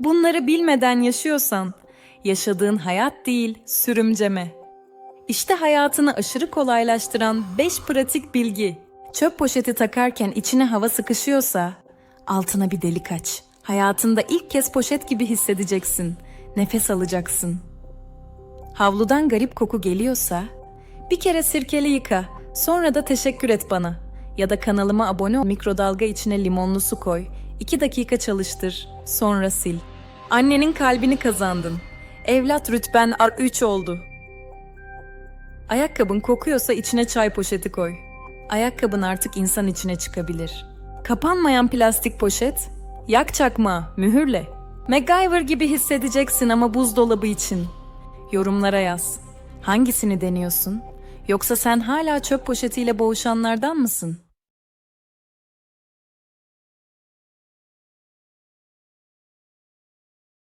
Bunları bilmeden yaşıyorsan, yaşadığın hayat değil, sürümceme. İşte hayatını aşırı kolaylaştıran 5 pratik bilgi. Çöp poşeti takarken içine hava sıkışıyorsa, altına bir delik aç. Hayatında ilk kez poşet gibi hissedeceksin. Nefes alacaksın. Havludan garip koku geliyorsa, bir kere sirkeli yıka, sonra da teşekkür et bana. Ya da kanalıma abone ol, mikrodalga içine limonlu su koy, 2 dakika çalıştır, sonra sil. Annenin kalbini kazandın. Evlat rütben R3 oldu. Ayakkabın kokuyorsa içine çay poşeti koy. Ayakkabın artık insan içine çıkabilir. Kapanmayan plastik poşet, yak çakma, mühürle. MacGyver gibi hissedeceksin ama buzdolabı için. Yorumlara yaz. Hangisini deniyorsun? Yoksa sen hala çöp poşetiyle boğuşanlardan mısın?